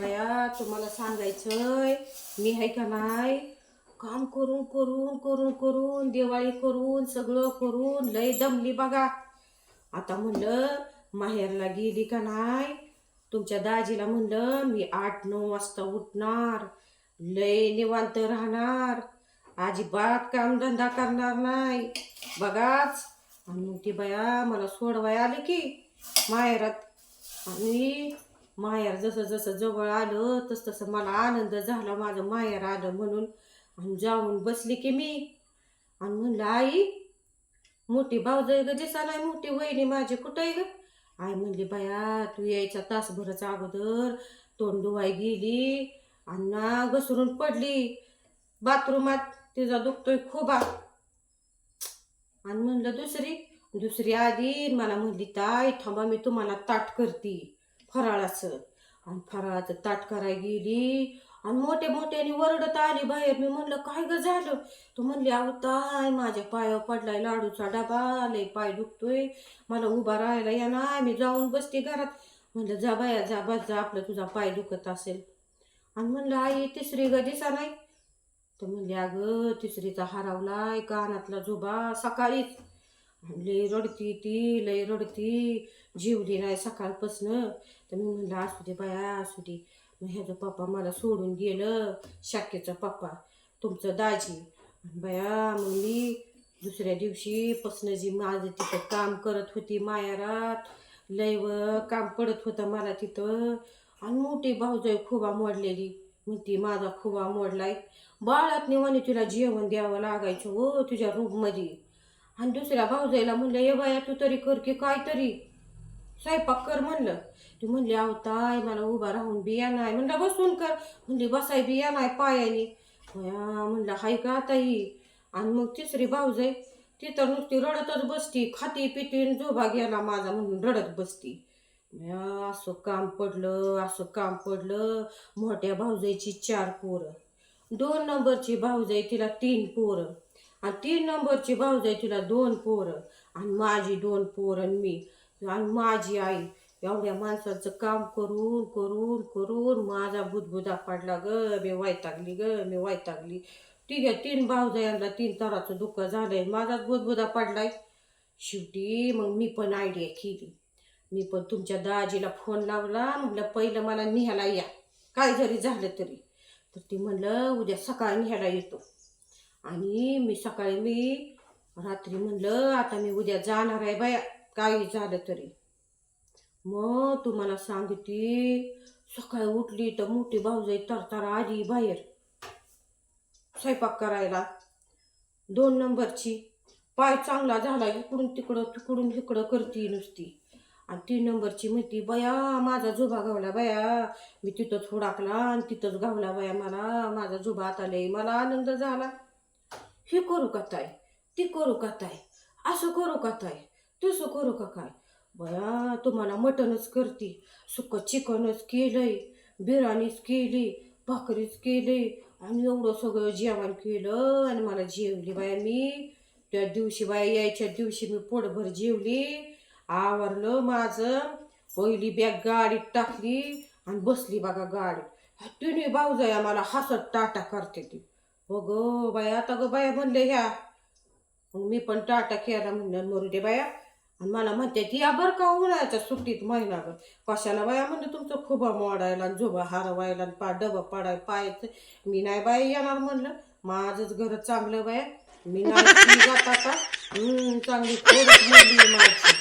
बया तुम्हाला सांगायचंय मी आहे का नाही? काम करून करून करून करून दिवाळी करून सगळं करून लय दमली बघा. आता म्हणलं माहेरला गेली का नाही? तुमच्या दाजीला म्हणलं मी आठ नऊ वाजता उठणार. लय निवांत राहणार. अजिबात कामधंदा करणार नाही. बघाच. आणि ती बया मला सोडवाय आली की माहेरात. आणि माहेर जसं जसं जवळ आलं तस तसं मला आनंद झाला माझं माहेर आलं म्हणून. आणि जाऊन बसली की मी. आणि म्हणलं आई मोठी भाऊजाई ग दिसा नाही मोठी वहिनी माझी कुठं आहे ग? आई म्हणली बाया तू यायच्या तासभराच्या अगोदर तोंड धुवाय गेली आणि ना घसरून पडली. बाथरूमात तिचा दुखतोय खोबा. आणि म्हणलं दुसरी दुसरी आली. मला म्हणली ताई थांबा मी तुम्हाला ताट करते. फराळाचं. आणि फराळाचं ताट करायला गेली आणि मोठे मोठ्याने वरडत आली बाहेर. मी म्हणलं काय ग झालं? तू म्हणली अहो ताय माझ्या पायावर पडलाय लाडूचा डबा लय पाय दुखतोय. मला उभा राहायला या ना मी जाऊन बसते घरात. म्हणलं जा बाया जा बस जा आपलं तुझा पाय दुखत असेल. आणि म्हणलं आई तिसरी ग दिसा नाही. तर म्हणली अगं तिसरीचा हरवलाय कानातला झोबा सकाळीच लई रडती ती लई रडती. जीवली नाही सकाळपासनं. तर मी म्हणलं असू दे बाया असू दे. मग ह्याचं पप्पा मला सोडून गेलं. शाक्याचा पप्पा तुमचं दाजी. बाया मग मी दुसऱ्या दिवशी पासनं जी माझं तिथं काम करत होती मायारात लय व काम पडत होतं मला तिथं. आणि मोठी भाऊजाई खुबा मोडलेली. म्हणती माझा खुबा मोडलाय. बाळात निवाने तुला जेवण द्यावं लागायचं हो तुझ्या रूममध्ये आणि दुसऱ्या भाऊजाईला म्हणलं ये बाया तू तरी कर की काय तरी. स्वयंपाक कर म्हणलं. ती म्हणली अहो ताय मला उभा राहून बिया नाही. म्हणलं बसून कर. म्हणली बसाय बिया नाही पायाने. म्हणलं हाय का ताई? आणि मग तिसरी भाऊजाई ती तर नुसती रडतच बसती खाती पिती झोबा गेला माझा म्हणून रडत बसती. असं काम पडलं असं काम पडलं मोठ्या भाऊजाईची चार पोरं. दोन नंबरची भाऊजाई तिला तीन पोरं. आणि तीन नंबरची भाऊजाई तिला दोन पोरं. आणि माझी दोन पोरं आणि मी. आणि माझी आई. एवढ्या माणसाचं काम करून करून करून माझा बुदबुदा पडला ग. मी वैतागली ग. मी वैतागली. तिघ्या आहे तीन भाऊजायांना तीन तराचं दुःख झालंय. माझाच बुधबुधा पाडलाय. शेवटी मग मी पण आयडिया केली. मी पण तुमच्या दाजीला फोन लावला. म्हटलं पहिलं मला निहायला या. काय जरी झालं तरी. तर ती म्हणलं उद्या सकाळी न्यायला येतो. आणि मी सकाळी मी रात्री म्हणलं आता मी उद्या जाणार आहे बाया काही झालं तरी. मग तुम्हाला सांगते सकाळी उठली तर मोठी भाऊजाई तरतार आली बाहेर. स्वयंपाक करायला. दोन नंबरची. पाय चांगला झाला इकडून तिकडं तिकडून इकडं करते नुसती. आणि तीन नंबरची म्हणती बया माझा झोबा गावला बया. मी तिथंच हुडाकला आणि तिथंच गावला बया मला. माझा झोबा आता लय मला आनंद झाला. हे करू का ताई? ती करू का ताई? असं करू का ताई? तसं करू का काय? बया तुम्हाला मटणच करते. सुक चिकनच केलंय बिर्याणीच केली भाकरीच केली आणि एवढं सगळं जेवण केलं आणि मला जेवली बाया मी. त्या दिवशी बाया यायच्या दिवशी मी पोटभर जेवली. आवरलं माझं. पहिली बॅग गाडीत टाकली आणि बसली बघा गाडीत. तिन्ही भाऊजाया मला हसत टाटा करते ती. हो गो बाया आता गो बाया म्हणले ह्या. मग मी पण टाटा खेळायला म्हणलं मरू दे बाया. आणि मला म्हणते ती या बरं का उन्हाळ्याच्या सुट्टीत महिनाभर? कशाला बाया म्हणलं तुमचं खुबा मोडायला आणि झोबा हरवायला आणि पा डबा पडाय पायचं. मी नाही बाया येणार म्हणलं. माझंच घर चांगलं बाया. मी नाही जात आता. चांगली माझी.